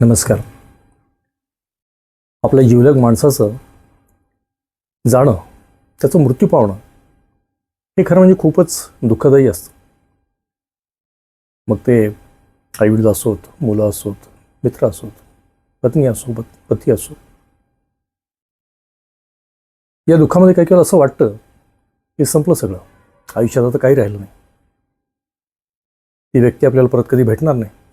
नमस्कार. आपल्या जीवलग माणसाचं जाणं त्याचं मृत्यू पावणं हे खरं म्हणजे खूपच दुःखदायी असतं. मग ते आईवडील असोत मुलं असोत मित्र असोत पत्नी असो पत- पती असो या दुःखामध्ये काही केलं असं वाटतं की संपलं सगळं. आयुष्यात आता काही राहिलं नाही. ती व्यक्ती आपल्याला परत कधी भेटणार नाही.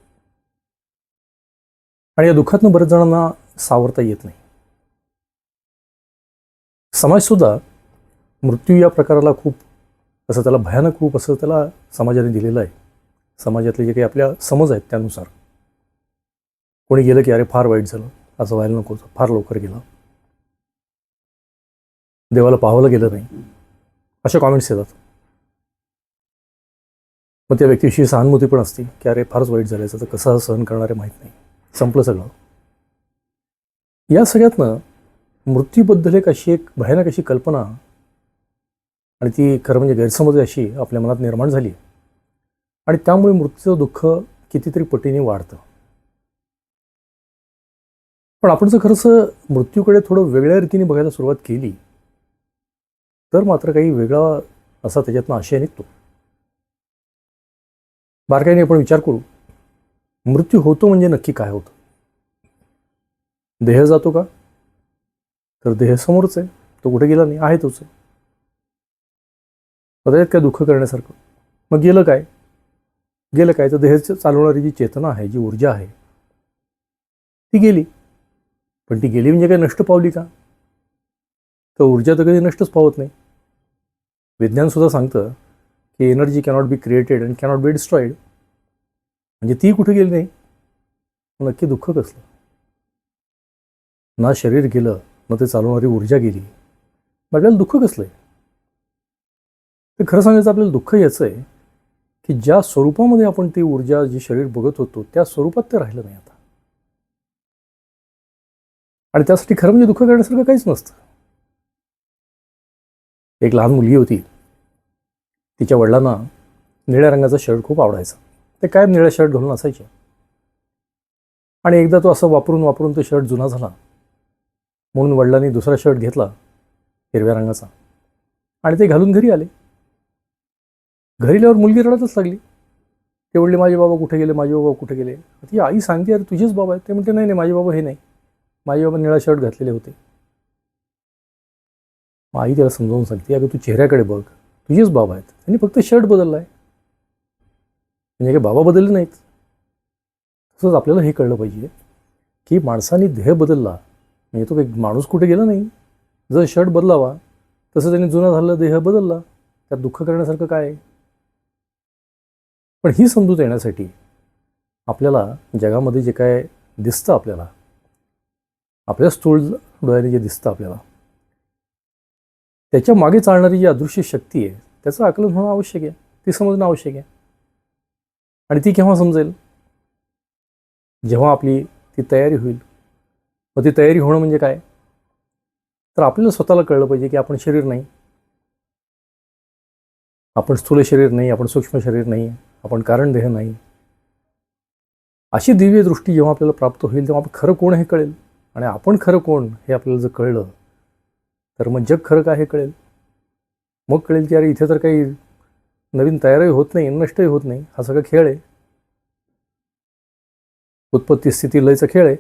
आणि या दुःखातनं बऱ्याच जणांना सावरता येत नाही. समाजसुद्धा मृत्यू या प्रकाराला खूप असं त्याला भयानक खूप असं त्याला समाजाने दिलेलं आहे. समाजातले जे काही आपल्या समज आहेत त्यानुसार. कोणी गेलं की अरे फार वाईट झालं. असं व्हायला नको. फार लवकर गेलं. देवाला पाहावलं गेलं नाही. अशा कॉमेंट्स येतात. मग त्या व्यक्तीविषयी सहानुभूती पण असते की अरे फारच वाईट झालं. याचं तर कसं सहन करणारे माहीत नाही. संपलं सगळं. या सगळ्यातनं मृत्यूबद्दल एक अशी एक भयानक अशी कल्पना आणि ती खरं म्हणजे गैरसमज अशी आपल्या मनात निर्माण झाली. आणि त्यामुळे मृत्यूचं दुःख कितीतरी पटीने वाढतं. पण आपण जर खरंच मृत्यूकडे थोडं वेगळ्या रीतीने बघायला सुरुवात केली तर मात्र काही वेगळा असा त्याच्यातनं आशय निघतो. बारकाईने आपण विचार करू मृत्यू होतो म्हणजे नक्की काय होतं? देह जातो का? तर देह समोरच आहे. तो कुठे गेला नाही? आहे तोच आहे. काय दुःख करण्यासारखं? मग गेलं काय? गेलं काय? तर देह चालवणारी जी चेतना आहे जी ऊर्जा आहे ती गेली. पण ती गेली म्हणजे काय नष्ट पावली का? तर ऊर्जा तर कधी नष्टच पावत नाही. विज्ञान सुद्धा सांगतं की energy cannot be created and cannot be destroyed म्हणजे ती कुठे गेली नाही? नक्की दुःख कसलं? ना शरीर गेलं ना ते चालवणारी ऊर्जा गेली. मग आपल्याला दुःख कसलं आहे तर खरं सांगायचं आपल्याला दुःख याचं आहे की ज्या स्वरूपामध्ये आपण ती ऊर्जा जी शरीर बघत होतो त्या स्वरूपात ते राहिलं नाही आता. आणि त्यासाठी खरं म्हणजे दुःख करण्यासारखं काहीच नसतं. एक लहान मुलगी होती. तिच्या वडिलांना निळ्या रंगाचा शर्ट खूप आवडायचा. ते कायम निळ्या शर्ट घालून असायचे. आणि एकदा तो असं वापरून वापरून तो शर्ट जुना झाला. म्हणून वडिलांनी दुसरा शर्ट घेतला हिरव्या रंगाचा. आणि ते घालून घरी आले. घरी आल्यावर मुलगी रडतच लागली. ते म्हणले माझे बाबा कुठे गेले? माझे बाबा कुठे गेले? ती आई सांगते अरे तुझेच बाबा आहेत. ते म्हणते नाही नाही माझे बाबा हे नाही. माझे बाबा निळा शर्ट घातलेले होते. मग आई त्याला समजावून सांगते अगं तू चेहऱ्याकडे बघ. तुझेच बाबा आहेत. त्यांनी फक्त शर्ट बदलला आहे म्हणजे काही बाबा बदलले नाहीत. तसंच आपल्याला हे कळलं पाहिजे की माणसाने देह बदलला म्हणजे तो काही माणूस कुठे गेला नाही. जर शर्ट बदलावा तसं त्यांनी जुना झालेला देह बदलला त्यात दुःख करण्यासारखं काय? आहे पण ही समजूत येण्यासाठी आपल्याला जगामध्ये जे काय दिसतं आपल्याला आपल्या स्थूळ डोळ्याने जे दिसतं आपल्याला त्याच्यामागे चालणारी जी अदृश्य शक्ती आहे त्याचं आकलन होणं आवश्यक आहे ती समजणं आवश्यक आहे. आणि ती केव्हा समजेल? जेव्हा आपली ती तयारी होईल. मग ती तयारी होणं म्हणजे काय? तर आपल्याला स्वतःला कळलं पाहिजे की आपण शरीर नाही. आपण स्थूल शरीर नाही आपण सूक्ष्म शरीर नाही आपण कारण देह नाही. अशी दिव्य दृष्टी जेव्हा आपल्याला प्राप्त होईल तेव्हा आपण खरं कोण हे कळेल? आणि आपण खरं कोण हे आपल्याला जर कळलं तर मग जग खरं काय हे कळेल? मग कळेल की अरे इथे तर काही नवीन तयारही होत नाही नष्टही होत नाही हा सगळा खेळ आहे. उत्पत्ती स्थिती लयचा खेळ आहे.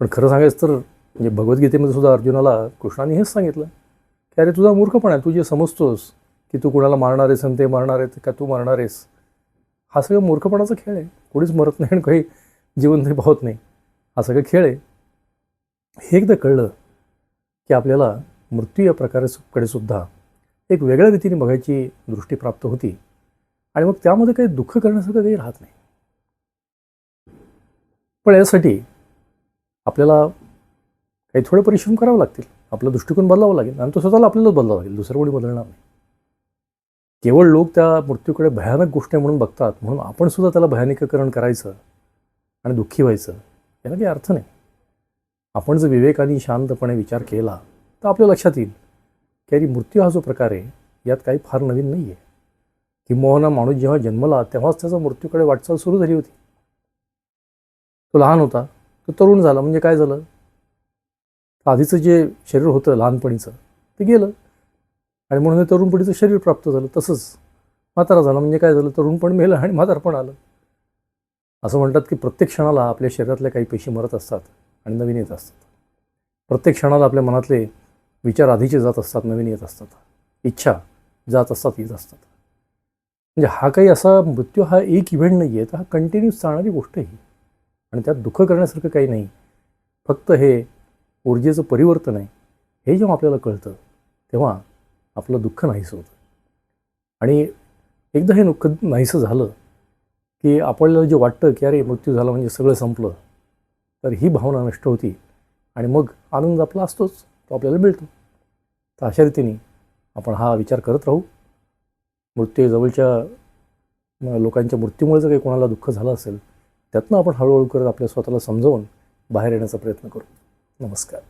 पण खरं सांगायचं तर म्हणजे भगवद्गीतेमध्ये सुद्धा अर्जुनाला कृष्णाने हेच सांगितलं की अरे तुझा मूर्खपणा आहे तू जे समजतोस की तू कुणाला मारणार आहेस आणि ते मारणार आहेत का तू मारणार आहेस हा सगळं मूर्खपणाचा खेळ आहे. कोणीच मरत नाही आणि काही जीवन ते पाहत नाही. हा सगळं खेळ आहे. हे एकदा कळलं की आपल्याला मृत्यू या प्रकारेकडे सुद्धा एक वेगळ्या रीतीने बघायची दृष्टी प्राप्त होती. आणि मग त्यामध्ये काही दुःख करण्यासारखं काही राहत नाही. पण यासाठी आपल्याला काही थोडे परिश्रम करावे लागतील. आपला दृष्टिकोन बदलावा लागेल. आणि तो स्वतःला आपल्यालाच बदलावा लागेल. दुसरं कोणी बदलणार नाही. केवळ लोक त्या मृत्यूकडे भयानक गोष्ट आहे म्हणून बघतात. म्हणून आपण सुद्धा त्याला भयानिककरण करायचं आणि दुःखी व्हायचं याला काही अर्थ नाही. आपण जर विवेकाने शांतपणे विचार केला तर आपल्या लक्षात येईल. की मृत्यू हा जो प्रकार आहे यात काही फार नवीन नाही आहे किंबहुना माणूस जेव्हा जन्मला तेव्हाच त्याचा मृत्यूकडे वाटचाल सुरू झाली होती. तो लहान होता तो तरुण झाला म्हणजे काय झालं? आधीचं जे शरीर होतं लहानपणीचं ते गेलं. आणि म्हणून तरुणपणीचं शरीर प्राप्त झालं तसंच म्हातारा झाला म्हणजे काय झालं? तरुणपण मेलं आणि म्हातारपण आलं. असं म्हणतात की प्रत्येक क्षणाला आपल्या शरीरातल्या काही पेशी मरत असतात आणि नवीन येत असतात. प्रत्येक क्षणाला आपल्या मनातले विचार आधीचे जात असतात नवीन येत असतात. इच्छा जात असतात येत असतात. म्हणजे हा काही असा मृत्यू हा एक इव्हेंट नाही आहे तर हा कंटिन्यूस चालणारी गोष्ट आहे ही. आणि त्यात दुःख करण्यासारखं काही नाही. फक्त हे ऊर्जेचं परिवर्तन आहे हे जेव्हा आपल्याला कळतं तेव्हा आपलं दुःख नाहीसं होतं. आणि एकदा हे दुःख नाहीसं झालं की आपल्याला जे वाटतं की अरे मृत्यू झाला म्हणजे सगळं संपलं तर ही भावना नष्ट होती. आणि मग आनंद आपला असतोच. तो आपल्याला मिळतो. तर अशा रीतीने आपण हा विचार करत राहू. मृत्यू जवळच्या लोकांच्या मृत्यूमुळे जर काही कोणाला दुःख झालं असेल त्यातनं आपण हळूहळू करत आपल्या स्वतःला समजावून बाहेर येण्याचा प्रयत्न करू. नमस्कार.